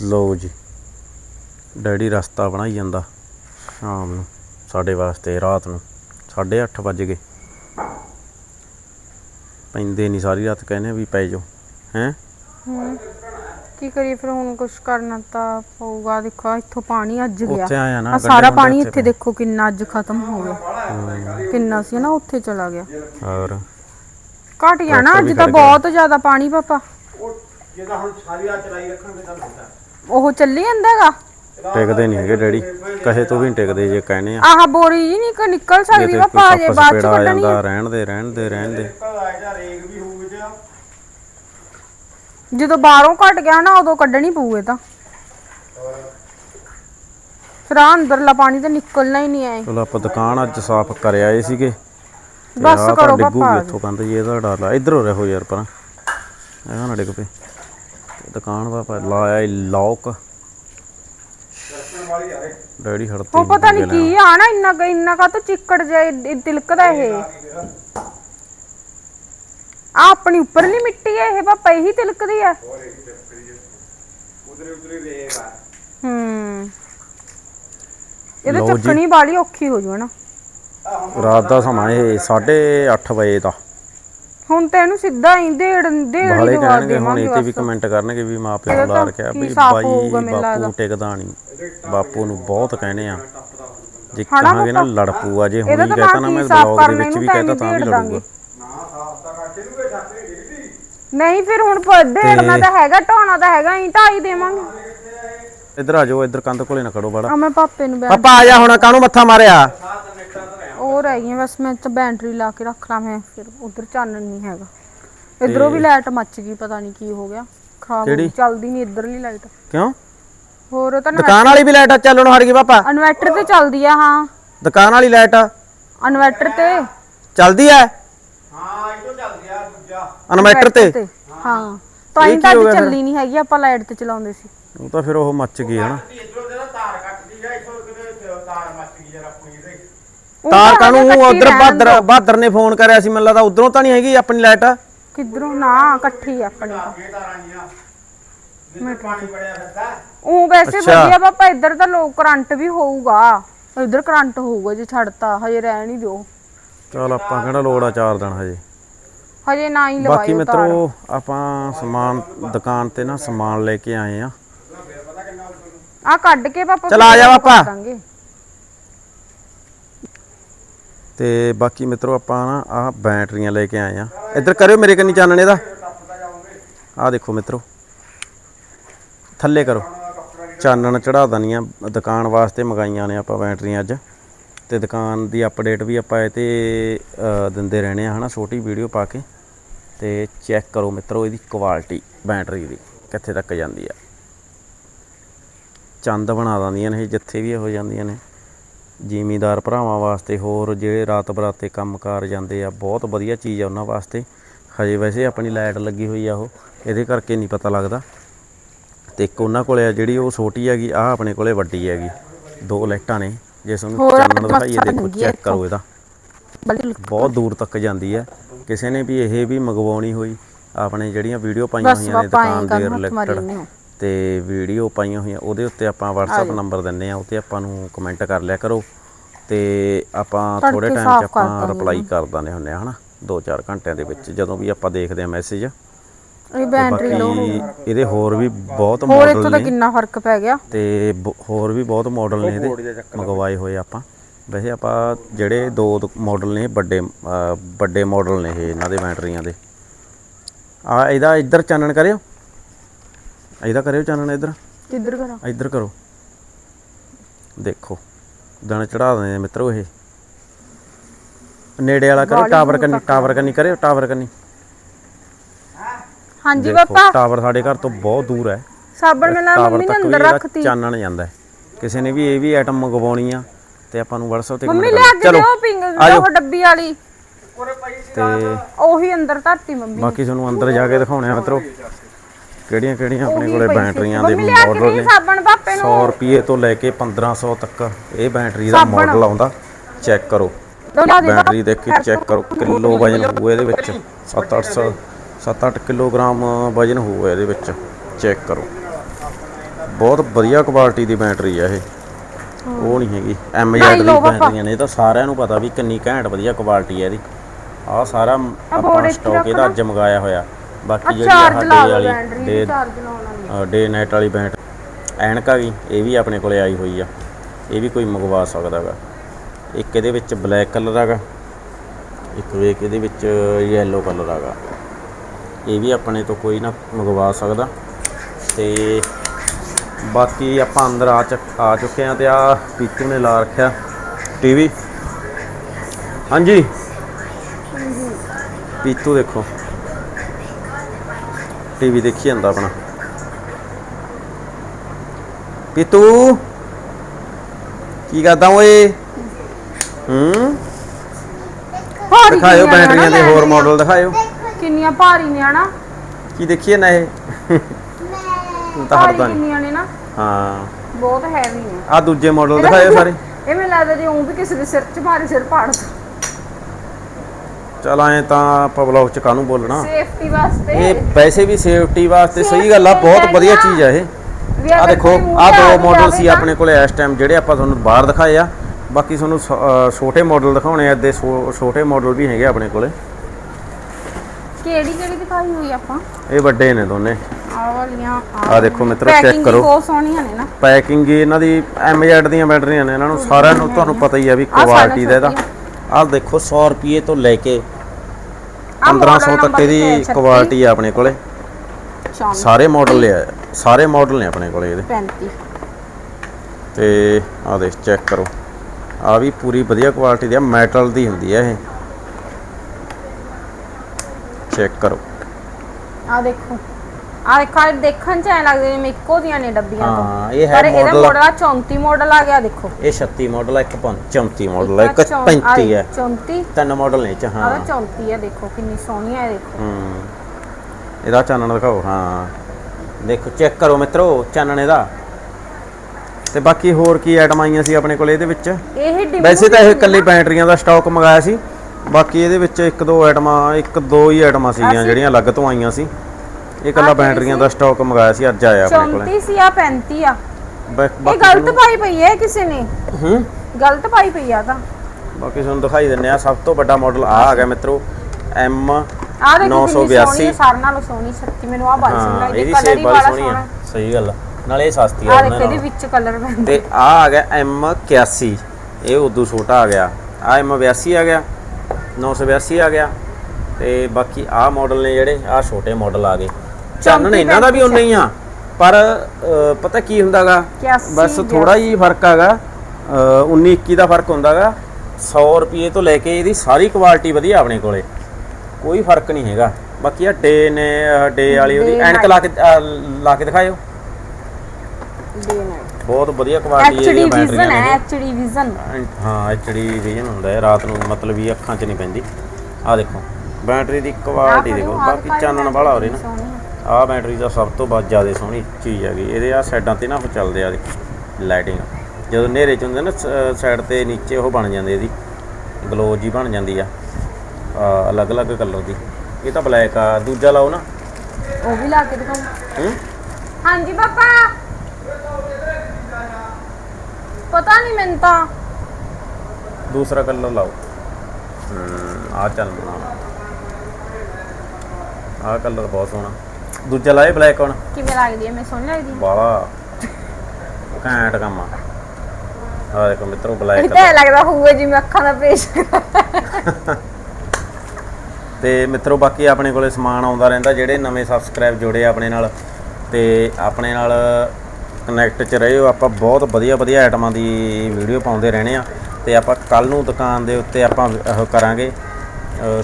ਲਓ ਜੀ। ਡੈਡੀ ਰਸਤਾ ਬਣਾਈ ਜਾਂਦਾ ਸ਼ਾਮ ਨੂੰ ਸਾਡੇ ਵਾਸਤੇ ਰਾਤ ਨੂੰ। 8:30 ਵੱਜ ਗਏ। ਪੈਂਦੇ ਨਹੀਂ ਸਾਰੀ ਰਾਤ ਕਹਿੰਦੇ ਵੀ ਪੈ ਜਾਓ ਹੈ? ਕੀ ਕਰੀਏ ਫਿਰ ਹੁਣ ਕੁਝ ਕਰਨਾ ਤਾਂ ਪਊਗਾ। ਦੇਖੋ ਇੱਥੋਂ ਪਾਣੀ ਅੱਜ ਗਿਆ। ਉੱਥੇ ਆਇਆ ਨਾ ਸਾਰਾ ਪਾਣੀ ਇੱਥੇ ਦੇਖੋ ਕਿੰਨਾ ਅੱਜ ਖਤਮ ਹੋ ਗਿਆ। ਕਿੰਨਾ ਸੀ ਨਾ ਉੱਥੇ ਚਲਾ ਗਿਆ। ਹੋਰ? ਘਟ ਗਿਆ ਨਾ ਅੱਜ ਤਾਂ। ਬਹੁਤ ਜ਼ਿਆਦਾ ਪਾਣੀ ਪਾਪਾ। ਜੇ ਤਾਂ ਹੁਣ ਸਾਰੀ ਰਾਤ ਚਲਾਈ ਰੱਖਾਂਗੇ ਤਾਂ ਹੁੰਦਾ। ਉਹ ਚੱਲੀ ਜਾਂਦਾਗਾ ਟਿਕਦੇ ਨਹੀਂ ਹੈਗੇ ਡੈਡੀ। ਕਹੇ ਤੋਂ ਵੀ ਨਹੀਂ ਟਿਕਦੇ ਜੇ ਕਹਿੰਦੇ ਆ। ਆਹ ਬੋਰੀ ਜੀ ਨਹੀਂ ਨਿਕਲ ਜੇ ਸਕਦੀ ਤੇ ਪਾਪਾ ਕੋਈ ਜੇ ਸੱਪ ਬਾਅਦ ਚ ਸਪੇੜਾ ਆ ਕੱਢਣੀ ਜਾਂਦਾ। ਰਹਿਣ ਦੇ ਰਹਿਣ ਦੇ ਰਹਿਣ ਦੇ। ਰੇਗ ਵੀ ਹੋਊ ਜਦੋਂ ਬਾਹਰੋਂ ਘਟ ਗਿਆ ਨਾ ਉਦੋਂ ਕੱਢਣੀ ਪਊਏ ਤਾਂ। ਫਿਰ ਆਹ ਅੰਦਰਲਾ ਪਾਣੀ ਤਾਂ ਨਿਕਲਣਾ ਹੀ ਨਹੀਂ ਐ। ਚਲੋ ਆਪਾਂ ਦੁਕਾਨ ਅੱਜ ਸਾਫ਼ ਕਰ ਆਏ ਸੀਗੇ। ਬਸ ਕਰੋ ਪਾਪਾ। ਇੱਥੋਂ ਕੰਧ ਜੀ ਇਹਦਾ ਡਰ ਲਾ। ਇਧਰੋਂ ਰਹੋ ਯਾਰ ਪਰਾਂ। ਇਹ ਨਾ ਡਿੱਗ ਪਏ। ਦੁਕਾਨ ਦਾ ਆਪਾਂ ਲਾਇਆ ਲੌਕ ਡੈਡੀ ਹੜਤੇ ਉਹ ਪਤਾ ਨਹੀਂ ਕੀ ਆ ਨਾ ਇੰਨਾ ਕੁ- ਇੰਨਾ ਕਾ ਤਾਂ ਚਿੱਕੜ ਜੇ ਤਿਲਕਦਾ ਇਹ। ਆ ਆਪਣੀ ਉੱਪਰ ਨਹੀਂ ਮਿੱਟੀ ਹੈ ਇਹ ਪਾਪਾ ਇਹੀ ਤਿਲਕਦੀ ਆ। ਉਧਰੇ ਉਧਰੇ ਰੇਗ ਆ ਹੂੰ। ਇਹਦੇ ਲਓ ਜੀ। ਚੱਕਣੀ ਬਾਲੀ ਔਖੀ ਹੋ ਜੂ ਨਾ ਰਾਤ ਦਾ ਸਮਾਂ ਇਹ 8:30 ਵਜੇ ਦਾ। ਹੁਣ ਤਾਂ ਇਹਨੂੰ ਸਿੱਧਾ ਹੀ ਡੇਢ ਬਾਲੇ ਹੀ ਦਵਾ ਕਹਿਣਗੇ ਹੁਣ ਦੇਵਾਂਗੇ ਇਹ ਤੇ ਵੀ ਬਸ। ਕਮੈਂਟ ਕਰਨਗੇ ਵੀ ਮਾਪਿਆਂ ਇਹਦਾ ਨੂੰ ਲਾ ਤਾਂ ਰੱਖਿਆ ਵੀ ਬਾਈ ਬਾਪੂ। ਟਿਕਦਾ ਨਹੀਂ ਬਾਪੂ ਨੂੰ ਬਹੁਤ ਕਹਿੰਦੇ ਆ। ਜੇ ਹਨਾ ਕਹਾਂਗੇ ਨਾ? ਲੜ ਪੂਆ ਜੇ ਇਹਦਾ ਹੁਣੀ ਤਾਂ ਕਹਤਾ ਨਾ ਮੈਂ ਸਾਫ਼ ਬਲੌਗ ਦੇ ਕਰਨੇ ਵਿੱਚ ਨੂੰ ਵੀ time ਕਹਤਾ ਤਾਂ ਵੀ। ਲੜੂਗਾ। ਤਾਂ ਨਹੀਂ ਫਿਰ ਹੁਣ ਪ- ਢੇੜਨਾ ਤਾਂ ਹੈਗਾ ਢੋਣਾ ਤਾਂ ਹੈਗਾ ਹੀ ਢਾਈ ਦੇਵਾਂਗੇ। ਇੱਧਰ ਆ ਜਾਓ ਇੱਧਰ ਕੰਧ ਕੋਲੇ ਨਾ ਖੜੋ ਬੜਾ ਆ ਮੈਂ ਪਾਪੇ ਨੂੰ ਬੈ ਪਾਪਾ ਆ ਜਾ ਹੁਣ ਕਾਹਨੂੰ ਮੱਥਾ ਮਾਰਿਆ? ਉਹ ਰਹਿ ਗਈਆਂ ਬਸ ਮੈਂ ਤਾਂ ਬੈਟਰੀ ਲਾ ਕੇ ਰੱਖ ਲਾਂ ਮੈਂ ਫਿਰ ਉਧਰ ਚਾਨਣ ਨਹੀਂ ਹੈਗਾ। ਇਧਰੋਂ ਵੀ ਲਾਈਟ ਮੱਚ ਗਈ ਪਤਾ ਨਹੀਂ ਕੀ ਹੋ ਗਿਆ ਖਰਾਬ ਹੋ ਗਈ ਕਿਹੜੀ? ਚੱਲਦੀ ਨਹੀਂ ਇਧਰਲੀ ਲਾਈਟ। ਕਿਉਂ? ਹੋਰ ਉਹ ਤਾਂ ਦੁਕਾਨ ਵਾਲੀ ਵੀ ਲਾਈਟ ਚੱਲਣ ਹਟ ਗਈ ਪਾਪਾ। ਇਨਵਰਟਰ ਤੇ ਚੱਲਦੀ ਆ ਹਾਂ। ਦੁਕਾਨ ਵਾਲੀ ਲਾਈਟ ਇਨਵਰਟਰ ਤੇ? ਚੱਲਦੀ ਐ ਹਾਂ ਇਹ ਤੋਂ ਚੱਲਦੀ ਆ ਦੂਜਾ। ਇਨਵਰਟਰ ਤੇ? ਹਾਂ। ਤਾਂ ਹੀ ਤਾਂ ਅੱਜ? ਚੱਲੀ ਨਹੀਂ ਹੈਗੀ ਆਪਾਂ ਲਾਈਟ ਤੇ ਚਲਾਉਂਦੇ ਸੀ। ਉਹ ਤਾਂ ਫਿਰ ਉਹ ਮੱਚ ਗਈ ਹਨਾ ਇਧਰੋਂ ਜਿਹੜਾ ਤਾਰ ਕੱਟਦੀ ਜਾ ਇਥੋਂ ਕਿਤੇ ਤਾਰ ਮੱਚ ਗਈ ਜਰਾ ਆਪਣੀ ਇਹਦੇ ਉਹ ਤਾਰ ਤਾਂ ਕਾਨੂੰ ਹਜੇ ਕੱਟੀ ਉਧਰ ਦਿਓ। ਬਹਾਦਰ ਨੇ ਫੋਨ ਕਰਿਆ ਸੀ ਮੈਨੂੰ ਲੱਗਦਾ ਉਧਰੋਂ ਤਾਂ ਨਹੀਂ ਹੈਗੀ ਆਪਣੀ ਲਾਈਟ। ਕਿੱਧਰੋਂ? ਨਾ ਇਕੱਠੀ ਆ ਆਪਣੀ ਉਹ ਵੈਸੇ ਅੱਛਾ। ਵਧੀਆ ਪਾਪਾ ਇੱਧਰ ਤਾਂ ਲੋਕ ਕਰੰਟ ਵੀ ਹੋਊਗਾ। ਇੱਧਰ ਕਰੰਟ ਹੋਊਗਾ ਜੇ ਛੱਡਤਾ ਹਜੇ ਰਹਿ ਨਹੀਂ ਦਿਓ। ਚਲ ਆਪਾਂ ਕਿਹੜਾ ਲੋੜ ਆ ਚਾਰ ਦਿਨ ਹਜੇ? ਹਜੇ ਨਾ ਹੀ ਬਾਕੀ ਲਵਾਇਓ ਤਾਰ। ਮਿੱਤਰੋ ਆਪਾਂ ਸਮਾਨ ਦੁਕਾਨ ਤੇ ਨਾ ਸਮਾਨ ਲੈ ਕੇ ਆਏ ਆ। ਆ ਕੱਢ ਕੇ ਪਾਪਾ ਚੱਲ ਆ ਜਾ ਪਾਪਾ ਦਾਂਗੇ। ਤੇ ਬਾਕੀ ਮਿੱਤਰੋ ਆਪਾਂ ਨਾ ਆਹ ਬੈਟਰੀਆਂ ਲੈ ਕੇ ਆਏ ਆ। ਇੱਧਰ ਕਰਿਓ ਮੇਰੇ ਕੰਨੀ ਚਾਨਣ ਇਹਦਾ ਆਹ ਦੇਖੋ ਮਿੱਤਰੋ। ਥੱਲੇ ਕਰੋ। ਚਾਨਣ ਚੜਾ ਦਨੀਆਂ ਦੁਕਾਨ ਵਾਸਤੇ ਮੰਗਾਈਆਂ ਨੇ ਆਪਾਂ ਬੈਟਰੀਆਂ ਅੱਜ। ਤੇ ਦੁਕਾਨ ਦੀ ਅਪਡੇਟ ਵੀ ਆਪਾਂ ਇਹ ਤੇ ਅ, ਦਿੰਦੇ ਰਹਿਣੇ ਆ ਹਨਾ? ਛੋਟੀ ਵੀਡੀਓ ਪਾ ਕੇ। ਤੇ ਚੈੱਕ ਕਰੋ ਮਿੱਤਰੋ ਇਹਦੀ ਕੁਆਲਿਟੀ ਬੈਟਰੀ ਦੀ ਕਿੱਥੇ ਤੱਕ ਜਾਂਦੀ ਆ। ਚੰਦ ਬਣਾ ਦਿੰਦੀਆਂ ਨੇ ਇਹ ਜਿੱਥੇ ਵੀ ਇਹ ਹੋ ਜਾਂਦੀਆਂ ਨੇ। ਜ਼ਿਮੀਦਾਰ ਭਰਾਵਾਂ ਵਾਸਤੇ ਹੋਰ ਜਿਹੜੇ ਰਾਤ ਬਰਾਤੇ ਕੰਮਕਾਰ ਜਾਂਦੇ ਆ ਬਹੁਤ ਵਧੀਆ ਚੀਜ਼ ਆ ਉਹਨਾਂ ਵਾਸਤੇ। ਹਜੇ ਵੈਸੇ ਆਪਣੀ ਲਾਈਟ ਲੱਗੀ ਹੋਈ ਆ ਉਹ ਇਹਦੇ ਕਰਕੇ ਨਹੀਂ ਪਤਾ ਲੱਗਦਾ। ਤੇ ਇੱਕ ਉਹਨਾਂ ਕੋਲੇ ਆ ਜਿਹੜੀ ਉਹ ਛੋਟੀ ਹੈਗੀ ਆ ਆਪਣੇ ਕੋਲੇ ਵੱਡੀ ਹੈਗੀ। ਦੋ ਲਾਈਟਾਂ ਨੇ ਜੇ ਤੁਹਾਨੂੰ ਚਾਨਣ ਦਿਖਾਈਏ ਦੇਖੋ ਚੈੱਕ ਕਰੋ ਇਹਦਾ। ਬਹੁਤ ਦੂਰ ਤੱਕ ਜਾਂਦੀ ਹੈ ਕਿਸੇ ਨੇ ਵੀ ਇਹ ਵੀ ਮੰਗਵਾਉਣੀ ਹੋਈ ਆਪਣੇ ਜਿਹੜੀਆਂ ਵੀਡੀਓ ਪਾਈਆਂ ਹੋਈਆਂ ਨੇ ਦੁਕਾਨ ਦੇ ਰਿਲੇਟਡ। ਤੇ ਵੀਡੀਓ ਪਾਈਆਂ ਹੋਈਆਂ ਉਹਦੇ ਉੱਤੇ ਆਪਾਂ WhatsApp ਨੰਬਰ ਦਿੰਨੇ ਆ ਉੱਤੇ ਆਪਾਂ ਨੂੰ ਕਮੈਂਟ ਕਰ ਲਿਆ ਕਰੋ। ਤੇ ਆਪਾਂ ਥੋੜੇ ਟਾਈਮ 'ਚ ਆਪਾਂ ਰਿਪਲਾਈ ਕਰ ਦਿੰਦੇ ਹੁੰਨੇ ਆ ਹਨਾ? 2-4 ਘੰਟਿਆਂ ਦੇ ਵਿੱਚ ਜਦੋਂ ਵੀ ਆਪਾਂ ਦੇਖਦੇ ਆ ਮੈਸੇਜ ਇਹ ਬੈਟਰੀ ਲੋ ਬਾਕੀ ਇਹਦੇ ਹੋਰ ਵੀ ਬਹੁਤ ਹੋਰ ਇੱਥੋਂ ਮਾਡਲ ਤਾਂ ਨੇ। ਕਿੰਨਾ ਫ਼ਰਕ ਪੈ ਗਿਆ? ਤੇ ਬ- ਹੋਰ ਵੀ ਬਹੁਤ ਮਾਡਲ ਨੇ ਇਹਦੇ ਮੰਗਵਾਏ ਹੋਏ ਆਪਾਂ। ਵੈਸੇ ਆਪਾਂ ਜਿਹੜੇ ਦੋ ਮਾਡਲ ਨੇ ਵੱਡੇ ਵੱਡੇ ਮਾਡਲ ਨੇ ਇਹ ਇਹਨਾਂ ਦੇ ਬੈਟਰੀਆਂ ਦੇ। ਆ ਇਹਦਾ ਇੱਧਰ ਚਾਨਣ ਕਰਿਓ। ਇਹਦਾ ਕਰਿਓ ਚਾਨਣ ਇੱਧਰ। ਕਿੱਧਰ ਕਰਾਂ? ਇੱਧਰ ਕਰੋ। ਦੇਖੋ ਦਿਨ ਚੜਾ ਦਿੰਦੇ ਨੇ ਮਿੱਤਰੋ ਇਹ। ਨੇੜੇ ਵਾਲਾ ਕਰੋ ਟਾਵਰ ਕੰਨੀ ਟਾਵਰ ਕੰਨੀ ਕਰਿਓ ਟਾਵਰ ਕੰਨੀ। ਹਾਂਜੀ ਦੇਖੋ ਪਾਪਾ। ਟਾਵਰ ਸਾਡੇ ਘਰ ਤੋਂ ਬਹੁਤ ਦੂਰ ਹੈ। ਸਾਬਣ ਮੈਂ ਟਾਵਰ ਮੰਮੀ ਨੇ ਤੱਕ ਵੀ ਅੰਦਰ ਇਹਦਾ ਰੱਖਤੀ। ਚਾਨਣ ਜਾਂਦਾ ਹੈ। ਕਿਸੇ ਨੇ ਵੀ ਇਹ ਵੀ ਆਈਟਮ ਮੰਗਵਾਉਣੀ ਆ ਤੇ ਆਪਾਂ ਨੂੰ WhatsApp ਤੇ ਮੰਮੀ ਲਿਆ। ਕੇ ਦਿਓ ਪਿੰਗ। ਉਹ ਡੱਬੀ ਵਾਲੀ। ਤੇ ਉਹੀ ਅੰਦਰ ਧਰਤੀ ਮੰਮੀ ਬਾਕੀ ਤੁਹਾਨੂੰ ਅੰਦਰ ਜਾ ਕੇ ਦਿਖਾਉਣੇ ਆ ਮਿੱਤਰੋ। ਕਿਹੜੀਆਂ ਕਿਹੜੀਆਂ ਆਪਣੇ ਕੋਲੇ। ਬੈਟਰੀਆਂ ਦੇ ਮਾਡਲ ਨੇ? ਸਾਬਣ ਪਾਪੇ 100 ਨੂੰ ਰੁਪਏ ਤੋਂ ਲੈ ਕੇ 1500 ਤੱਕ ਇਹ ਬੈਟਰੀ ਦਾ। ਮਾਡਲ ਆਉਂਦਾ। ਚੈੱਕ ਕਰੋ। ਬੈਟਰੀ ਦੇਖ ਕੇ ਚੈੱਕ ਕਰੋ। ਕਿਲੋ ਵਜਨ ਹੋਊ ਇਹਦੇ ਵਿੱਚ। 7-8 7-8 ਕਿਲੋਗ੍ਰਾਮ ਵਜਨ ਹੋਊ ਇਹਦੇ ਵਿੱਚ। ਚੈੱਕ ਕਰੋ। ਬਹੁਤ ਵਧੀਆ ਕੁਆਲਿਟੀ ਦੀ ਬੈਟਰੀ ਆ ਇਹ। ਉਹ ਨਹੀਂ ਹੈਗੀ। ਐਮ ਢਾਈ ਦੀ। ਬੈਟਰੀਆਂ ਨੇ ਇਹ ਤਾਂ ਸਾਰਿਆਂ ਨੂੰ ਪਤਾ ਵੀ ਕਿੰਨੀ ਘੈਂਟ ਵਧੀਆ ਕੁਆਲਿਟੀ ਹੈ ਇਹਦੀ। ਆਹ ਸਾਰਾ ਆਪਾਂ ਸਟਾਕ ਇਹਦਾ ਅੱਜ ਮੰਗਾਇਆ ਹੋਇਆ। ਆ ਬਾਕੀ ਜਿਹੜੀ ਚਾਰਜ ਆਹ ਲਾ ਡੇ ਲਓ ਵਾਲੀ ਬੈਟਰੀ ਡੇ ਚਾਰਜ ਲਾਉਣ ਵਾਲੀ ਡੇ ਨਾਈਟ ਵਾਲੀ ਬੈਟ ਐਨਕਾ ਵੀ ਇਹ ਵੀ ਆਪਣੇ ਕੋਲੇ ਆਈ ਹੋਈ ਆ। ਇਹ ਵੀ ਕੋਈ ਮੰਗਵਾ ਸਕਦਾਗਾ ਇੱਕ ਇਹਦੇ ਵਿੱਚ ਬਲੈਕ ਕਲਰ ਹੈਗਾ ਇੱਕ ਵੇਖ ਇਹਦੇ ਵਿੱਚ ਯੈਲੋ ਕਲਰ ਹੈਗਾ ਇਹ ਵੀ ਆਪਣੇ ਤੋਂ ਕੋਈ ਨਾ ਮੰਗਵਾ ਸਕਦਾ। ਤੇ ਬਾਕੀ ਆਪਾਂ ਅੰਦਰ ਆ ਚੱਕ ਆ ਚੁੱਕੇ ਆ ਤੇ ਆ ਪੀਤੂ ਨੇ ਲਾ ਰੱਖਿਆ ਟੀਵੀ। ਹਾਂਜੀ। ਪੀਤੂ ਦੇਖੋ। ਟੀਵੀ ਦੇਖੀ ਜਾਂਦਾ ਆਪਣਾ। ਪੀਤੂ ਕੀ ਕਰਦਾ ਓਏ? ਹੂੰ? ਭਾਰੀ ਦਿਖਾਇਓ ਕਿੰਨੀਆਂ ਨੇ ਬੈਟਰੀਆਂ ਦੇ ਹੋਰ ਮਾਡਲ ਦਿਖਾਇਓ। ਕਿੰਨੀਆਂ ਭਾਰੀ ਨੇ ਹਨਾ ਕੀ ਦੇਖੀਏ ਨਾ ਇਹ? ਤੂੰ ਤਾਂ ਭਾਰੀ ਹਟਦਾ ਨਹੀਂ ਕਿੰਨੀਆਂ ਨੇ ਨਾ। ਹਾਂ। ਬਹੁਤ ਹੈਵੀ ਨੇ। ਆ ਦੂਜੇ ਮਾਡਲ ਦਿਖਾਇਓ ਸਾਰੇ। ਇਹ ਮੈਨੂੰ ਲੱਗਦਾ ਜੇ ਉਹ ਵੀ ਕਿਸੇ ਦੇ ਸਿਰ 'ਚ ਭਾਰੀ ਸਿਰ ਪਾੜ ਦੋ ਚਲ ਐ ਤਾਂ ਆਪਾਂ ਬਲੌਗ ਚ ਕਾਹਨੂੰ ਬੋਲਣਾ? ਸੇਫਟੀ ਵਾਸਤੇ। ਇਹ ਵੈਸੇ ਵੀ ਸੇਫਟੀ ਵਾਸਤੇ ਸਹੀ ਗੱਲ ਆ ਬਹੁਤ ਵਧੀਆ ਚੀਜ਼ ਆ ਇਹ। ਆ ਦੇਖੋ ਆ ਦੋ ਮਾਡਲ ਸੀ ਆਪਣੇ ਕੋਲੇ ਇਸ ਟਾਈਮ ਜਿਹੜੇ ਆਪਾਂ ਤੁਹਾਨੂੰ ਬਾਹਰ ਦਿਖਾਏ ਆ। ਬਾਕੀ ਤੁਹਾਨੂੰ ਛੋਟੇ ਮਾਡਲ ਦਿਖਾਉਣੇ ਆ ਦੇ ਛੋਟੇ ਮਾਡਲ ਵੀ ਹੈਗੇ ਆਪਣੇ ਕੋਲੇ। ਕਿਹੜੀ ਕਿਹੜੀ ਦਿਖਾਈ ਹੋਈ ਆਪਾਂ? ਇਹ ਵੱਡੇ ਨੇ ਦੋਨੇ। ਆਹ ਵਾਲੀਆਂ ਆਹ ਦੇਖੋ ਮਿੱਤਰੋ, ਵੀ ਕਰੋ। ਬਹੁਤ ਸੋਹਣੀਆਂ ਨੇ ਨਾ। ਪੈਕਿੰਗ ਇਹਨਾਂ ਦੀ ਐਮਜੈਡ ਦੀਆਂ ਬੈਟਰੀਆਂ ਨੇ ਇਹਨਾਂ ਨੂੰ ਸਾਰਿਆਂ ਨੂੰ ਤੁਹਾਨੂੰ ਪਤਾ ਹੀ ਆ ਵੀ ਕੁਆਲਿਟੀ ਦਾ ਇਹਦਾ। ਆਹ ਦੇਖੋ 100 ਰੁਪਏ ਤੋਂ ਲੈ ਕੇ ਆਹ 1500 model ਤੱਕ ਛੱਤੀ, ਕੁਆਲਿਟੀ ਆ ਆਪਣੇ ਕੋਲੇ। ਸਾਰੇ ਮਾਡਲ ਲਿਆ ਸਾਰੇ ਮਾਡਲ ਨੇ ਆਪਣੇ ਕੋਲੇ ਇਹਦੇ। 35 ਤੇ ਆਹ ਦੇਖ ਚੈੱਕ ਕਰੋ। ਆ ਵੀ ਪੂਰੀ ਵਧੀਆ ਕੁਆਲਿਟੀ ਦੀ ਆ ਮੈਟਲ ਦੀ ਹੁੰਦੀ ਆ ਇਹ। ਚੈੱਕ ਕਰੋ। ਆ ਦੇਖੋ। ਆ ਦੇਖੋ ਇਹ ਦੇਖਣ ਚ ਐ ਲੱਗਦੇ ਜਿਵੇਂ ਇੱਕੋ ਦੀਆਂ ਨੇ ਡੱਬੀਆਂ ਤੋਂ। ਹਾਂ ਇਹ ਹੈ ਪਰ ਇਹਦਾ ਮਾਡਲ ਮਾਡਲ ਆ 34 ਮਾਡਲ ਆ ਗਿਆ ਦੇਖੋ। ਇਹ 36 ਮਾਡਲ ਆ ਇੱਕ ਪੰ- 34 ਮਾਡਲ ਆ ਇੱਕ 35 ਹੈ 34 ਤਿੰਨ ਮਾਡਲ ਨੇ ਇਹ ਚ ਹਾਂ। ਆਹ 34 ਆ ਦੇਖੋ ਕਿੰਨੀ ਸੋਹਣੀ ਆ ਇਹ ਦੇਖੋ। ਹੂੰ। ਇਹਦਾ ਚਾਨਣ ਦਿਖਾਓ ਹਾਂ। ਦੇਖੋ ਚੈੱਕ ਕਰੋ ਮਿੱਤਰੋ ਚਾਨਣ ਇਹਦਾ। ਤੇ ਬਾਕੀ ਹੋਰ ਕੀ ਆਈਟਮ ਆਈਆਂ ਸੀ ਆਪਣੇ ਕੋਲ ਇਹਦੇ ਵਿੱਚ? ਇਹ ਡਿਮ ਵੈਸੇ ਤਾਂ ਇਹ ਇਕੱਲੀ ਬੈਟਰੀਆਂ ਦਾ ਸਟਾਕ ਮੰਗਾਇਆ ਸੀ। ਬਾਕੀ ਇਹਦੇ ਵਿੱਚ ਇੱਕ ਦੋ ਆਈਟਮਾਂ ਇੱਕ ਦੋ ਹੀ ਆਈਟਮਾਂ ਸੀਗੀਆਂ ਜਿਹੜੀਆਂ ਅਲੱਗ ਤੋਂ ਆਈਆਂ ਸੀ। ਇਹ ਕਿਹੜੀ ਬੈਟਰੀਆਂ? ਦਾ ਸਟਾਕ ਮੰਗਾਇਆ ਸੀ ਅੱਜ ਆਇਆ ਆਪਣੇ ਕੋਲ। 34 ਸੀ ਆ 35 ਆ। ਇਹ ਗਲਤ ਪਾਈ ਪਈ ਹੈ ਕਿਸੇ ਨੇ? ਹੂੰ? ਗਲਤ ਪਾਈ ਪਈ ਆ ਤਾਂ। ਬਾਕੀ ਤੁਹਾਨੂੰ ਦਿਖਾਈ ਦਿੰਨੇ ਆ ਸਭ ਤੋਂ ਵੱਡਾ ਮਾਡਲ ਆ ਆ ਗਿਆ ਮਿੱਤਰੋ M ਆ ਦੇਖੋ ਕਿੰਨੀ 982 ਸੋਹਣੀ ਨਾਲੋਂ ਸੱਚੀ ਮੈਨੂੰ ਆ ਹਾਂ ਲੱਗਦੀ ਇਹਦੀ ਕਲਰ ਹੀ ਬੜਾ ਸੋਹਣੀ ਸਹੀ ਗੱਲ। ਨਾਲੇ ਇਹ ਸਸਤੀ ਆ ਦੇਖੋ ਇਹਦੇ ਨਾਲੋਂ। ਵਿੱਚ ਕਲਰ ਪੈਂਦਾ। ਤੇ ਆ ਆ ਗਿਆ M81 ਇਹ ਉਦੋਂ ਛੋਟਾ ਆ ਗਿਆ। ਆ M82 ਆ ਗਿਆ 982 ਆ ਗਿਆ। ਤੇ ਬਾਕੀ ਆ ਮਾਡਲ ਨੇ ਜਿਹੜੇ ਆ ਛੋਟੇ ਮਾਡਲ ਆ ਗਏ। ਚਾਨਣ ਇਹਨਾਂ ਦਾ ਵੀ ਉਨਾ ਹੀ ਆ। ਪਰ ਅ, ਪਤਾ ਕੀ ਹੁੰਦਾਗਾ? 81 ਬਸ ਥੋੜਾ ਹੀ ਫ਼ਰਕ ਹੈਗਾ 19 21 ਦਾ ਫ਼ਰਕ ਹੁੰਦਾਗਾ। 100 ਰੁਪਏ ਤੋਂ ਲੈ ਕੇ ਇਹਦੀ ਸਾਰੀ ਕੁਆਲਿਟੀ ਵਧੀਆ ਆਪਣੇ ਕੋਲੇ। ਕੋਈ ਫ਼ਰਕ ਨਹੀਂ ਹੈਗਾ। ਬਾਕੀ ਆ ਡੇ ਨੇ ਡੇ ਵਾਲੀ ਉਹਦੀ Day ਐਨਕ ਲਾ ਕੇ ਅ, ਲਾ ਕੇ ਦਿਖਾਇਓ। ਬਹੁਤ ਵਧੀਆ ਕੁਆਲਿਟੀ ਐਚਡੀ ਦੀਆਂ ਵਿਜ਼ਨ ਬੈਟਰੀਆਂ ਹੈ ਐਚਡੀ ਵਿਜ਼ਨ। ਹਾਂ ਐਚਡੀ ਵਿਜ਼ਨ ਹੁੰਦਾ ਹੈ ਰਾਤ ਨੂੰ ਮਤਲਬ ਵੀ ਅੱਖਾਂ 'ਚ ਨਹੀਂ ਪੈਂਦੀ। ਆ ਦੇਖੋ ਬੈਟਰੀ ਦੀ ਕੁਆਲਿਟੀ ਦੇਖੋ ਬਾਕੀ ਚਾਨਣ ਵਾਲਾ ਹੋ ਰਹੀ ਨਾ। ਆਹ ਬੈਟਰੀ ਦਾ ਸਭ ਤੋਂ ਵੱਧ ਜ਼ਿਆਦਾ ਸੋਹਣੀ ਚੀਜ਼ ਹੈਗੀ। ਇਹਦੇ ਆ ਸਾਈਡਾਂ ਤੇ ਨਾ ਉਹ ਚੱਲਦੇ ਆ ਲਾਈਟਿੰਗ। ਜਦੋਂ ਹਨੇਰੇ ਚ ਹੁੰਦੇ ਨਾ ਸਾਈਡ ਤੇ ਨੀਚੇ ਉਹ ਬਣ ਜਾਂਦੇ ਇਹਦੀ ਗਲੋ ਜੀ ਬਣ ਜਾਂਦੀ ਆ। ਅਲੱਗ-ਅਲੱਗ ਕਲਰ ਦੀ। ਇਹ ਤਾਂ ਬਲੈਕ ਆ ਦੂਜਾ ਲਾਓ ਨਾ। ਉਹ ਵੀ ਲਾ ਕੇ ਦਿਖਾਓ। ਹੂੰ? ਹਾਂਜੀ ਪਾਪਾ। ਪਤਾ ਨਹੀਂ ਮੈਨੂੰ ਤਾਂ। ਦੂਸਰਾ ਕਲਰ ਲਾਓ। ਆ ਚੱਲ ਆ ਕਲਰ ਬਹੁਤ ਸੋਹਣਾ। ਦੂਜਾ ਲਾਏ ਬਲੈਕ ਹੁਣ। ਕਿਵੇਂ ਲੱਗਦੀ ਹੈ? ਮੈਂ ਸੋਹਣੀ ਲੱਗਦੀ ਹੈ ਬਾਲਾ। ਘੈਂਟ ਕੰਮ ਆ। ਆ ਦੇਖੋ ਮਿੱਤਰੋ ਬਲੈਕ ਇਹ ਤਾਂ ਲੱਗਦਾ ਹੋਊਗਾ ਜਿਵੇਂ ਅੱਖਾਂ ਦਾ ਪੇਸ਼ ਤੇ ਮਿੱਤਰੋ ਬਾਕੀ ਆਪਣੇ ਕੋਲੇ ਸਮਾਨ ਆਉਂਦਾ ਰਹਿੰਦਾ ਜਿਹੜੇ ਨਵੇਂ ਸਬਸਕ੍ਰਾਈਬ ਜੁੜੇ ਆਪਣੇ ਨਾਲ। ਤੇ ਆਪਣੇ ਨਾਲ ਕਨੈਕਟ ਚ ਰਹੇ ਹੋ ਆਪਾਂ ਬਹੁਤ ਵਧੀਆ ਵਧੀਆ ਆਈਟਮਾਂ ਦੀ ਵੀਡੀਓ ਪਾਉਂਦੇ ਰਹਿਣੇ ਆ। ਤੇ ਆਪਾਂ ਕੱਲ ਨੂੰ ਦੁਕਾਨ ਦੇ ਉੱਤੇ ਆਪਾਂ ਕਰਾਂਗੇ।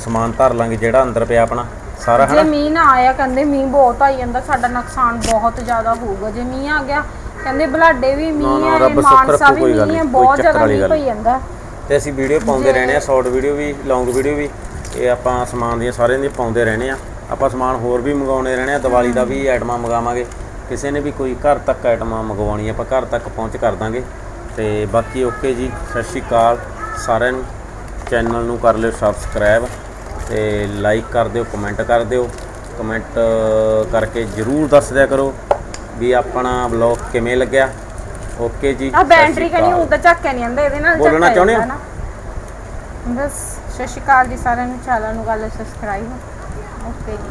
ਸਮਾਨ ਧਰ ਲਾਂਗੇ ਜਿਹੜਾ ਅੰਦਰ ਪਿਆ ਆਪਣਾ। ਸਾਰਾ ਜੇ ਹਨਾ? ਮੀਂਹ ਨਾ ਆਇਆ ਕਹਿੰਦੇ ਮੀਂਹ ਬਹੁਤ ਆਈ ਜਾਂਦਾ ਸਾਡਾ ਨੁਕਸਾਨ ਬਹੁਤ ਜ਼ਿਆਦਾ ਹੋਊਗਾ। ਜੇ ਮੀਂਹ ਆ ਗਿਆ ਕਹਿੰਦੇ ਬਲਾਡੇ ਵੀ ਨਾ, ਮੀਂਹ ਨਾ, ਹੈ ਰੱਬ ਸੁੱਖ ਮਾਨਸਾ ਰੱਖੋ, ਵੀ ਕੋਈ ਗੱਲ ਮੀਂਹ ਨਹੀਂ, ਬਹੁਤ ਕੋਈ ਚੱਕਰ ਜ਼ਿਆਦਾ ਵਾਲੀ ਮੀਂਹ ਗੱਲ ਪਈ ਜਾਂਦਾ। ਤੇ ਅਸੀਂ ਵੀਡੀਓ ਪਾਉਂਦੇ ਰਹਿਣੇ ਆ ਸ਼ਾਰਟ ਵੀਡੀਓ ਵੀ ਲੌਂਗ ਵੀਡੀਓ ਵੀ ਇਹ ਆਪਾਂ ਸਮਾਨ ਦੀਆਂ ਸਾਰਿਆਂ ਦੀਆਂ ਪਾਉਂਦੇ ਰਹਿਣੇ ਆ ਆਪਾਂ ਸਮਾਨ ਹੋਰ ਵੀ ਮੰਗਾਉਣੇ ਰਹਿਣੇ ਆ ਦੀਵਾਲੀ ਦਾ ਵੀ ਆਈਟਮਾਂ ਮੰਗਾਵਾਂਗੇ। ਕਿਸੇ ਨੇ ਵੀ ਕੋਈ ਘਰ ਤੱਕ ਆਈਟਮਾਂ ਮੰਗਵਾਉਣੀ ਆਪਾਂ ਘਰ ਤੱਕ ਪਹੁੰਚ ਕਰ ਦਾਂਗੇ। ਤੇ ਬਾਕੀ ਓਕੇ ਜੀ ਸਤਿ ਸ਼੍ਰੀ ਅਕਾਲ ਸਾਰਿਆਂ ਨੂੰ। ਚੈਨਲ ਨੂੰ ਕਰ ਲਿਓ ਸਬਸਕ੍ਰਾਈਬ ਤੇ ਲਾਈਕ ਕਰ ਦਿਓ ਕਮੈਂਟ ਕਰ ਦਿਓ। ਕਮੈਂਟ ਕਰਕੇ ਜਰੂਰ ਦੱਸ ਦਿਆ ਕਰੋ ਵੀ ਆਪਣਾ ਵਲੌਗ ਕਿਵੇਂ ਲੱਗਿਆ। ਓਕੇ ਜੀ ਆ ਬੈਟਰੀ ਕਣੀ। ਹੁਣ ਤਾਂ ਝੱਕਿਆ ਨਹੀਂ ਆਂਦਾ ਇਹਦੇ ਨਾਲ ਬੋਲਣਾ ਚਾਹੁੰਦੇ ਹੋ? ਬਸ ਅਕਾਲ ਜੀ ਸਾਰਿਆਂ ਨੂੰ ਚੈਨਲ ਨੂੰ ਲਓ ਸਬਸਕ੍ਰਾਈਬ ਓਕੇ ਜੀ।